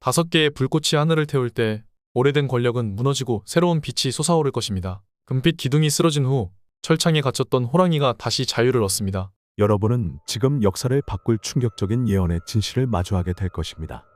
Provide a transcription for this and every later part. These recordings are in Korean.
다섯 개의 불꽃이 하늘을 태울 때 오래된 권력은 무너지고 새로운 빛이 솟아오를 것입니다. 금빛 기둥이 쓰러진 후 철창에 갇혔던 호랑이가 다시 자유를 얻습니다. 여러분은 지금 역사를 바꿀 충격적인 예언의 진실을 마주하게 될 것입니다.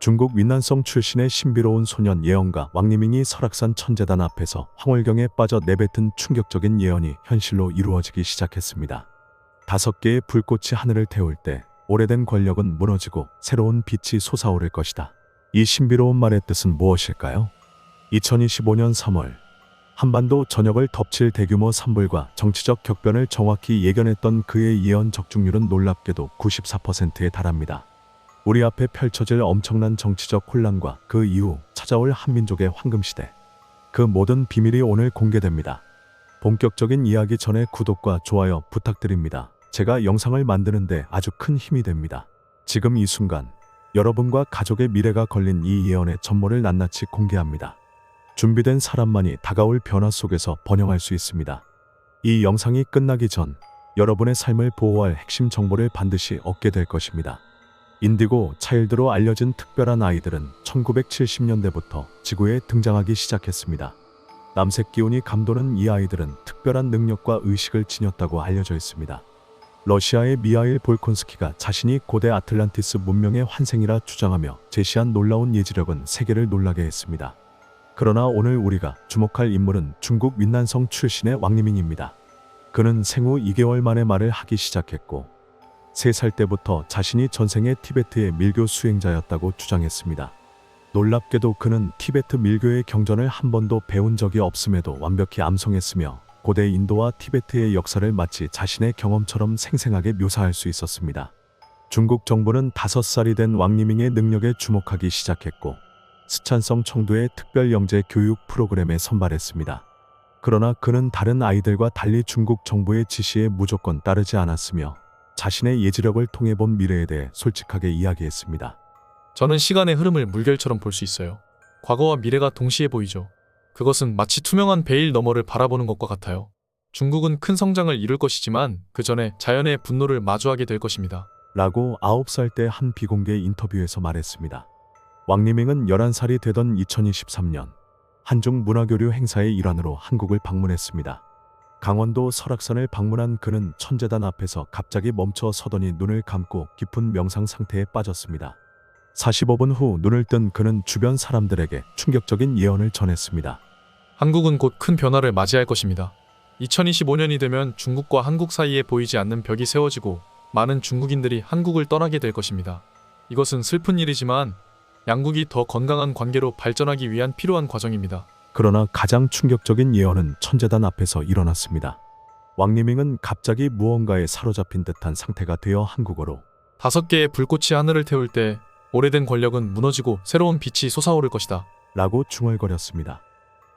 중국 윈난성 출신의 신비로운 소년 예언가 왕리밍이 설악산 천재단 앞에서 황홀경에 빠져 내뱉은 충격적인 예언이 현실로 이루어지기 시작했습니다. 다섯 개의 불꽃이 하늘을 태울 때 오래된 권력은 무너지고 새로운 빛이 솟아오를 것이다. 이 신비로운 말의 뜻은 무엇일까요? 2025년 3월 한반도 전역을 덮칠 대규모 산불과 정치적 격변을 정확히 예견했던 그의 예언 적중률은 놀랍게도 94%에 달합니다. 우리 앞에 펼쳐질 엄청난 정치적 혼란과 그 이후 찾아올 한민족의 황금시대. 그 모든 비밀이 오늘 공개됩니다. 본격적인 이야기 전에 구독과 좋아요 부탁드립니다. 제가 영상을 만드는데 아주 큰 힘이 됩니다. 지금 이 순간 여러분과 가족의 미래가 걸린 이 예언의 전모를 낱낱이 공개합니다. 준비된 사람만이 다가올 변화 속에서 번영할 수 있습니다. 이 영상이 끝나기 전 여러분의 삶을 보호할 핵심 정보를 반드시 얻게 될 것입니다. 인디고 차일드로 알려진 특별한 아이들은 1970년대부터 지구에 등장하기 시작했습니다. 남색 기운이 감도는 이 아이들은 특별한 능력과 의식을 지녔다고 알려져 있습니다. 러시아의 미하일 볼콘스키가 자신이 고대 아틀란티스 문명의 환생이라 주장하며 제시한 놀라운 예지력은 세계를 놀라게 했습니다. 그러나 오늘 우리가 주목할 인물은 중국 윈난성 출신의 왕리밍입니다. 그는 생후 2개월 만에 말을 하기 시작했고 3살 때부터 자신이 전생의 티베트의 밀교 수행자였다고 주장했습니다. 놀랍게도 그는 티베트 밀교의 경전을 한 번도 배운 적이 없음에도 완벽히 암송했으며 고대 인도와 티베트의 역사를 마치 자신의 경험처럼 생생하게 묘사할 수 있었습니다. 중국 정부는 5살이 된 왕리밍의 능력에 주목하기 시작했고 스촨성 청도의 특별 영재 교육 프로그램에 선발했습니다. 그러나 그는 다른 아이들과 달리 중국 정부의 지시에 무조건 따르지 않았으며 자신의 예지력을 통해 본 미래에 대해 솔직하게 이야기했습니다. 저는 시간의 흐름을 물결처럼 볼 수 있어요. 과거와 미래가 동시에 보이죠. 그것은 마치 투명한 베일 너머를 바라보는 것과 같아요. 중국은 큰 성장을 이룰 것이지만 그 전에 자연의 분노를 마주하게 될 것입니다. 라고 9살 때 한 비공개 인터뷰에서 말했습니다. 왕리밍은 11살이 되던 2023년 한중 문화교류 행사의 일환으로 한국을 방문했습니다. 강원도 설악산을 방문한 그는 천재단 앞에서 갑자기 멈춰 서더니 눈을 감고 깊은 명상 상태에 빠졌습니다. 45분 후 눈을 뜬 그는 주변 사람들에게 충격적인 예언을 전했습니다. 한국은 곧 큰 변화를 맞이할 것입니다. 2025년이 되면 중국과 한국 사이에 보이지 않는 벽이 세워지고 많은 중국인들이 한국을 떠나게 될 것입니다. 이것은 슬픈 일이지만 양국이 더 건강한 관계로 발전하기 위한 필요한 과정입니다. 그러나 가장 충격적인 예언은 천재단 앞에서 일어났습니다. 왕리밍은 갑자기 무언가에 사로잡힌 듯한 상태가 되어 한국어로 다섯 개의 불꽃이 하늘을 태울 때 오래된 권력은 무너지고 새로운 빛이 솟아오를 것이다. 라고 중얼거렸습니다.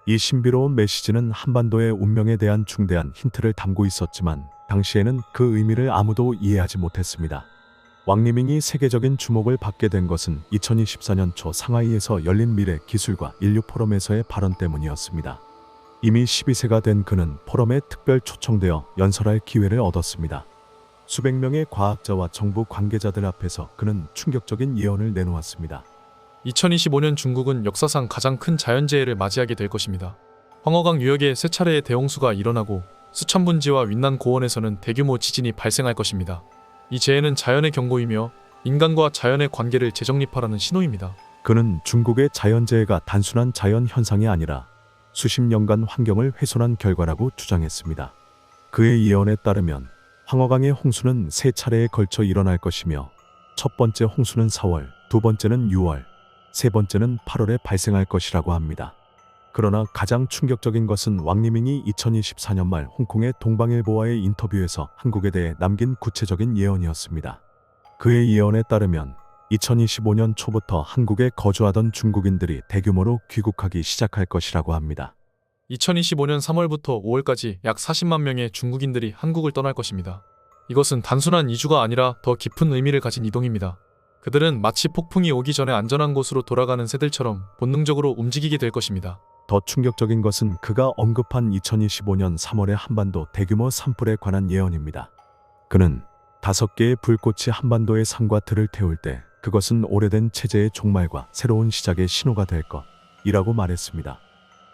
이 신비로운 메시지는 한반도의 운명에 대한 중대한 힌트를 담고 있었지만 당시에는 그 의미를 아무도 이해하지 못했습니다. 왕리밍이 세계적인 주목을 받게 된 것은 2024년 초 상하이에서 열린 미래 기술과 인류 포럼에서의 발언 때문이었습니다. 이미 12세가 된 그는 포럼에 특별 초청되어 연설할 기회를 얻었습니다. 수백 명의 과학자와 정부 관계자들 앞에서 그는 충격적인 예언을 내놓았습니다. 2025년 중국은 역사상 가장 큰 자연재해를 맞이하게 될 것입니다. 황허강 유역에 세 차례의 대홍수가 일어나고 수천 분지와 윈난 고원에서는 대규모 지진이 발생할 것입니다. 이 재해는 자연의 경고이며 인간과 자연의 관계를 재정립하라는 신호입니다. 그는 중국의 자연재해가 단순한 자연 현상이 아니라 수십 년간 환경을 훼손한 결과라고 주장했습니다. 그의 예언에 따르면 황허강의 홍수는 세 차례에 걸쳐 일어날 것이며 첫 번째 홍수는 4월, 두 번째는 6월, 세 번째는 8월에 발생할 것이라고 합니다. 그러나 가장 충격적인 것은 왕리밍이 2024년 말 홍콩의 동방일보와의 인터뷰에서 한국에 대해 남긴 구체적인 예언이었습니다. 그의 예언에 따르면 2025년 초부터 한국에 거주하던 중국인들이 대규모로 귀국하기 시작할 것이라고 합니다. 2025년 3월부터 5월까지 약 40만 명의 중국인들이 한국을 떠날 것입니다. 이것은 단순한 이주가 아니라 더 깊은 의미를 가진 이동입니다. 그들은 마치 폭풍이 오기 전에 안전한 곳으로 돌아가는 새들처럼 본능적으로 움직이게 될 것입니다. 더 충격적인 것은 그가 언급한 2025년 3월의 한반도 대규모 산불에 관한 예언입니다. 그는 다섯 개의 불꽃이 한반도의 산과 들을 태울 때 그것은 오래된 체제의 종말과 새로운 시작의 신호가 될 것이라고 말했습니다.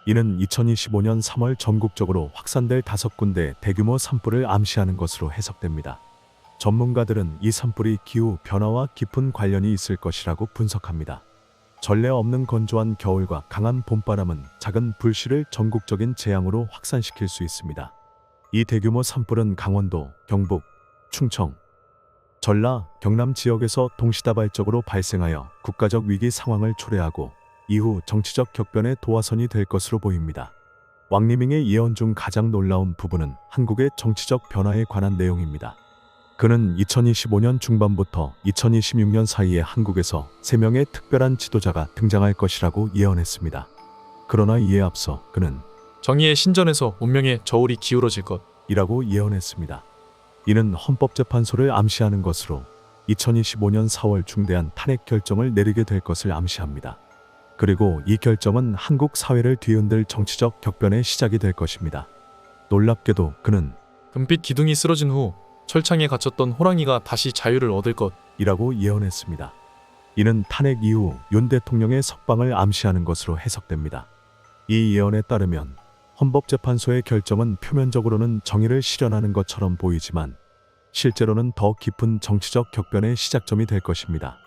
이는 2025년 3월 전국적으로 확산될 다섯 군데 대규모 산불을 암시하는 것으로 해석됩니다. 전문가들은 이 산불이 기후 변화와 깊은 관련이 있을 것이라고 분석합니다. 전례 없는 건조한 겨울과 강한 봄바람은 작은 불씨를 전국적인 재앙으로 확산시킬 수 있습니다. 이 대규모 산불은 강원도, 경북, 충청, 전라, 경남 지역에서 동시다발적으로 발생하여 국가적 위기 상황을 초래하고 이후 정치적 격변의 도화선이 될 것으로 보입니다. 왕리밍의 예언 중 가장 놀라운 부분은 한국의 정치적 변화에 관한 내용입니다. 그는 2025년 중반부터 2026년 사이에 한국에서 3명의 특별한 지도자가 등장할 것이라고 예언했습니다. 그러나 이에 앞서 그는 정의의 신전에서 운명의 저울이 기울어질 것. 이라고 예언했습니다. 이는 헌법재판소를 암시하는 것으로 2025년 4월 중대한 탄핵 결정을 내리게 될 것을 암시합니다. 그리고 이 결정은 한국 사회를 뒤흔들 정치적 격변의 시작이 될 것입니다. 놀랍게도 그는 금빛 기둥이 쓰러진 후 철창에 갇혔던 호랑이가 다시 자유를 얻을 것. 이라고 예언했습니다. 이는 탄핵 이후 윤 대통령의 석방을 암시하는 것으로 해석됩니다. 이 예언에 따르면 헌법재판소의 결정은 표면적으로는 정의를 실현하는 것처럼 보이지만 실제로는 더 깊은 정치적 격변의 시작점이 될 것입니다.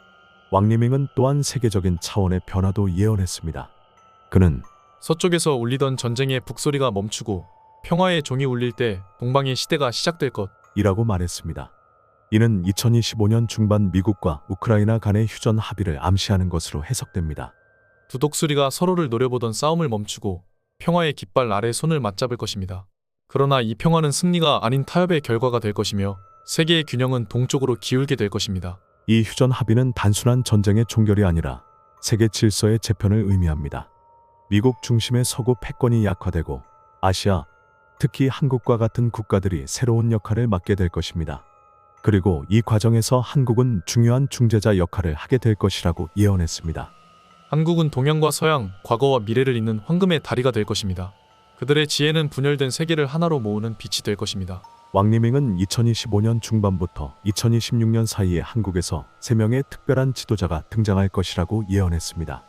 왕리밍은 또한 세계적인 차원의 변화도 예언했습니다. 그는 서쪽에서 울리던 전쟁의 북소리가 멈추고 평화의 종이 울릴 때 동방의 시대가 시작될 것. 이라고 말했습니다. 이는 2025년 중반 미국과 우크라이나 간의 휴전 합의를 암시하는 것으로 해석됩니다. 두 독수리가 서로를 노려보던 싸움을 멈추고 평화의 깃발 아래 손을 맞잡을 것입니다. 그러나 이 평화는 승리가 아닌 타협의 결과가 될 것이며 세계의 균형은 동쪽으로 기울게 될 것입니다. 이 휴전 합의는 단순한 전쟁의 종결이 아니라 세계 질서의 재편을 의미합니다. 미국 중심의 서구 패권이 약화되고 아시아, 특히 한국과 같은 국가들이 새로운 역할을 맡게 될 것입니다. 그리고 이 과정에서 한국은 중요한 중재자 역할을 하게 될 것이라고 예언했습니다. 한국은 동양과 서양, 과거와 미래를 잇는 황금의 다리가 될 것입니다. 그들의 지혜는 분열된 세계를 하나로 모으는 빛이 될 것입니다. 왕리밍은 2025년 중반부터 2026년 사이에 한국에서 3명의 특별한 지도자가 등장할 것이라고 예언했습니다.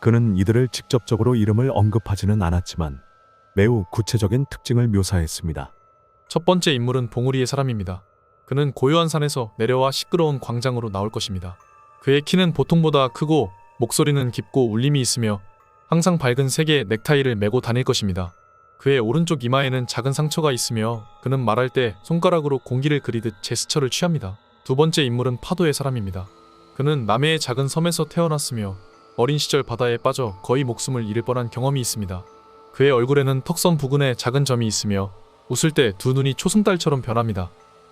그는 이들을 직접적으로 이름을 언급하지는 않았지만 매우 구체적인 특징을 묘사했습니다. 첫 번째 인물은 봉우리의 사람입니다. 그는 고요한 산에서 내려와 시끄러운 광장으로 나올 것입니다. 그의 키는 보통보다 크고 목소리는 깊고 울림이 있으며 항상 밝은 색의 넥타이를 메고 다닐 것입니다. 그의 오른쪽 이마에는 작은 상처가 있으며 그는 말할 때 손가락으로 공기를 그리듯 제스처를 취합니다. 두 번째 인물은 파도의 사람입니다. 그는 남해의 작은 섬에서 태어났으며 어린 시절 바다에 빠져 거의 목숨을 잃을 뻔한 경험이 있습니다. 그의 얼굴에는 턱선 부근에 작은 점이 있으며 웃을 때 두 눈이 초승달처럼 변합니다.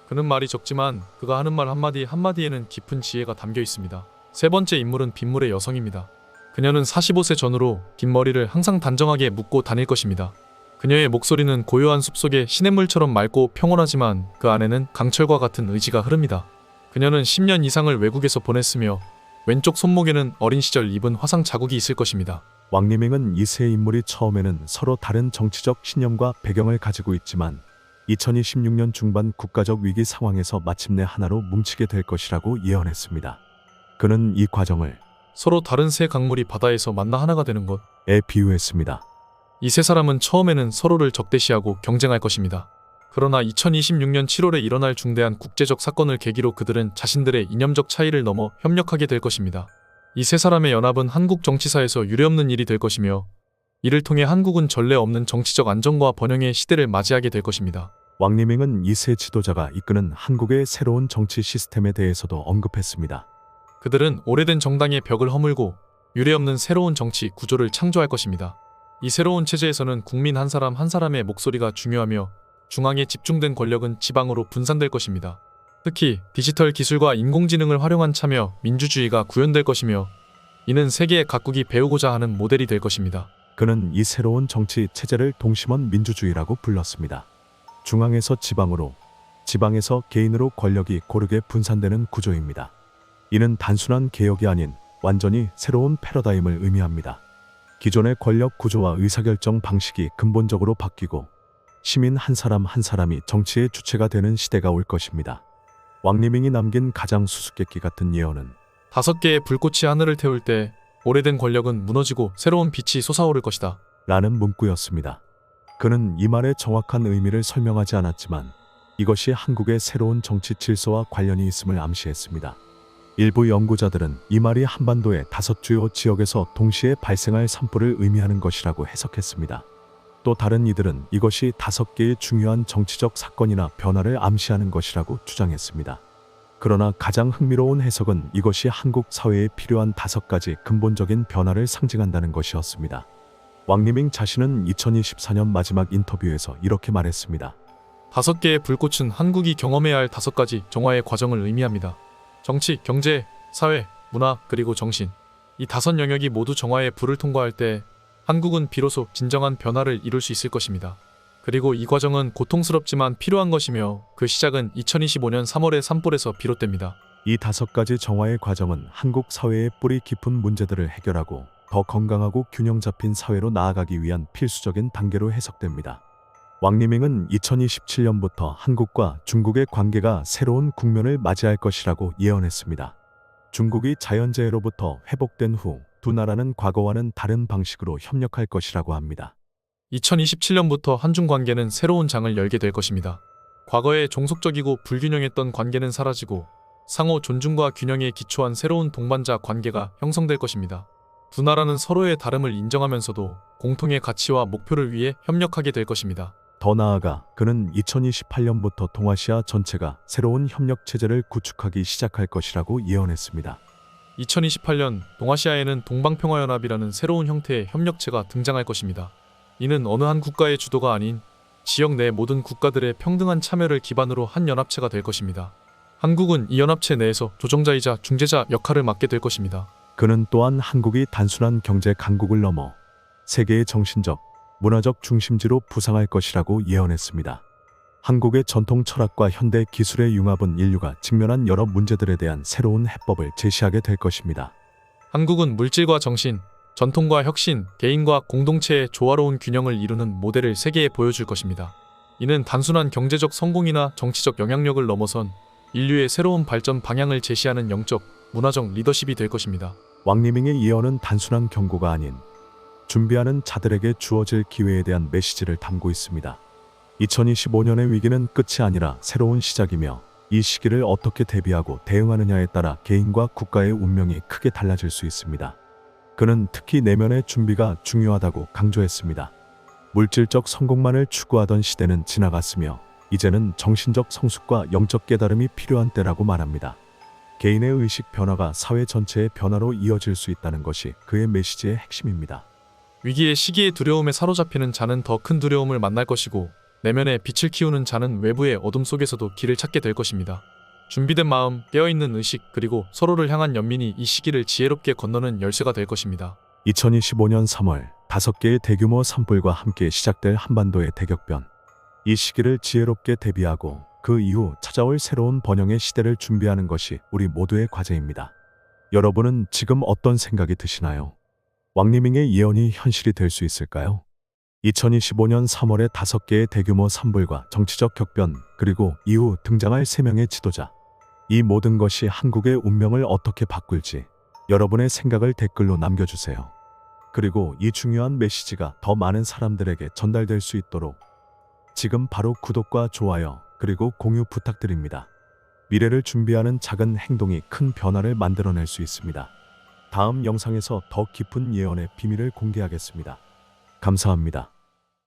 그는 말이 적지만 그가 하는 말 한마디 한마디에는 깊은 지혜가 담겨 있습니다. 세 번째 인물은 빗물의 여성입니다. 그녀는 45세 전후로 긴 머리를 항상 단정하게 묶고 다닐 것입니다. 그녀의 목소리는 고요한 숲속의 시냇물처럼 맑고 평온하지만 그 안에는 강철과 같은 의지가 흐릅니다. 그녀는 10년 이상을 외국에서 보냈으며 왼쪽 손목에는 어린 시절 입은 화상 자국이 있을 것입니다. 왕리밍은 이세 인물이 처음에는 서로 다른 정치적 신념과 배경을 가지고 있지만 2026년 중반 국가적 위기 상황에서 마침내 하나로 뭉치게 될 것이라고 예언했습니다. 그는 이 과정을 서로 다른 세 강물이 바다에서 만나 하나가 되는 것. 에 비유했습니다. 이 세 사람은 처음에는 서로를 적대시하고 경쟁할 것입니다. 그러나 2026년 7월에 일어날 중대한 국제적 사건을 계기로 그들은 자신들의 이념적 차이를 넘어 협력하게 될 것입니다. 이 세 사람의 연합은 한국 정치사에서 유례없는 일이 될 것이며 이를 통해 한국은 전례 없는 정치적 안정과 번영의 시대를 맞이하게 될 것입니다. 왕리밍은 이 세 지도자가 이끄는 한국의 새로운 정치 시스템에 대해서도 언급했습니다. 그들은 오래된 정당의 벽을 허물고 유례없는 새로운 정치 구조를 창조할 것입니다. 이 새로운 체제에서는 국민 한 사람 한 사람의 목소리가 중요하며 중앙에 집중된 권력은 지방으로 분산될 것입니다. 특히 디지털 기술과 인공지능을 활용한 참여 민주주의가 구현될 것이며 이는 세계 각국이 배우고자 하는 모델이 될 것입니다. 그는 이 새로운 정치 체제를 동심원 민주주의라고 불렀습니다. 중앙에서 지방으로, 지방에서 개인으로 권력이 고르게 분산되는 구조입니다. 이는 단순한 개혁이 아닌 완전히 새로운 패러다임을 의미합니다. 기존의 권력 구조와 의사결정 방식이 근본적으로 바뀌고 시민 한 사람 한 사람이 정치의 주체가 되는 시대가 올 것입니다. 왕리밍이 남긴 가장 수수께끼 같은 예언은 다섯 개의 불꽃이 하늘을 태울 때 오래된 권력은 무너지고 새로운 빛이 솟아오를 것이다. 라는 문구였습니다. 그는 이 말의 정확한 의미를 설명하지 않았지만 이것이 한국의 새로운 정치 질서와 관련이 있음을 암시했습니다. 일부 연구자들은 이 말이 한반도의 다섯 주요 지역에서 동시에 발생할 산불을 의미하는 것이라고 해석했습니다. 또 다른 이들은 이것이 다섯 개의 중요한 정치적 사건이나 변화를 암시하는 것이라고 주장했습니다. 그러나 가장 흥미로운 해석은 이것이 한국 사회에 필요한 다섯 가지 근본적인 변화를 상징한다는 것이었습니다. 왕리밍 자신은 2024년 마지막 인터뷰에서 이렇게 말했습니다. 다섯 개의 불꽃은 한국이 경험해야 할 다섯 가지 정화의 과정을 의미합니다. 정치, 경제, 사회, 문화, 그리고 정신. 이 다섯 영역이 모두 정화의 불을 통과할 때 한국은 비로소 진정한 변화를 이룰 수 있을 것입니다. 그리고 이 과정은 고통스럽지만 필요한 것이며 그 시작은 2025년 3월의 산불에서 비롯됩니다. 이 다섯 가지 정화의 과정은 한국 사회의 뿌리 깊은 문제들을 해결하고 더 건강하고 균형 잡힌 사회로 나아가기 위한 필수적인 단계로 해석됩니다. 왕리밍은 2027년부터 한국과 중국의 관계가 새로운 국면을 맞이할 것이라고 예언했습니다. 중국이 자연재해로부터 회복된 후 두 나라는 과거와는 다른 방식으로 협력할 것이라고 합니다. 2027년부터 한중 관계는 새로운 장을 열게 될 것입니다. 과거의 종속적이고 불균형했던 관계는 사라지고 상호 존중과 균형에 기초한 새로운 동반자 관계가 형성될 것입니다. 두 나라는 서로의 다름을 인정하면서도 공통의 가치와 목표를 위해 협력하게 될 것입니다. 더 나아가 그는 2028년부터 동아시아 전체가 새로운 협력 체제를 구축하기 시작할 것이라고 예언했습니다. 2028년 동아시아에는 동방평화연합이라는 새로운 형태의 협력체가 등장할 것입니다. 이는 어느 한 국가의 주도가 아닌 지역 내 모든 국가들의 평등한 참여를 기반으로 한 연합체가 될 것입니다. 한국은 이 연합체 내에서 조정자이자 중재자 역할을 맡게 될 것입니다. 그는 또한 한국이 단순한 경제 강국을 넘어 세계의 정신적, 문화적 중심지로 부상할 것이라고 예언했습니다. 한국의 전통 철학과 현대 기술의 융합은 인류가 직면한 여러 문제들에 대한 새로운 해법을 제시하게 될 것입니다. 한국은 물질과 정신, 전통과 혁신, 개인과 공동체의 조화로운 균형을 이루는 모델을 세계에 보여줄 것입니다. 이는 단순한 경제적 성공이나 정치적 영향력을 넘어선 인류의 새로운 발전 방향을 제시하는 영적, 문화적 리더십이 될 것입니다. 왕리밍의 예언은 단순한 경고가 아닌 준비하는 자들에게 주어질 기회에 대한 메시지를 담고 있습니다. 2025년의 위기는 끝이 아니라 새로운 시작이며 이 시기를 어떻게 대비하고 대응하느냐에 따라 개인과 국가의 운명이 크게 달라질 수 있습니다. 그는 특히 내면의 준비가 중요하다고 강조했습니다. 물질적 성공만을 추구하던 시대는 지나갔으며 이제는 정신적 성숙과 영적 깨달음이 필요한 때라고 말합니다. 개인의 의식 변화가 사회 전체의 변화로 이어질 수 있다는 것이 그의 메시지의 핵심입니다. 위기의 시기의 두려움에 사로잡히는 자는 더 큰 두려움을 만날 것이고 내면의 빛을 키우는 자는 외부의 어둠 속에서도 길을 찾게 될 것입니다. 준비된 마음, 깨어있는 의식, 그리고 서로를 향한 연민이 이 시기를 지혜롭게 건너는 열쇠가 될 것입니다. 2025년 3월 다섯 개의 대규모 산불과 함께 시작될 한반도의 대격변. 이 시기를 지혜롭게 대비하고 그 이후 찾아올 새로운 번영의 시대를 준비하는 것이 우리 모두의 과제입니다. 여러분은 지금 어떤 생각이 드시나요? 왕리밍의 예언이 현실이 될 수 있을까요? 2025년 3월의 다섯 개의 대규모 산불과 정치적 격변, 그리고 이후 등장할 세 명의 지도자. 이 모든 것이 한국의 운명을 어떻게 바꿀지 여러분의 생각을 댓글로 남겨주세요. 그리고 이 중요한 메시지가 더 많은 사람들에게 전달될 수 있도록 지금 바로 구독과 좋아요, 그리고 공유 부탁드립니다. 미래를 준비하는 작은 행동이 큰 변화를 만들어낼 수 있습니다. 다음 영상에서 더 깊은 예언의 비밀을 공개하겠습니다. 감사합니다.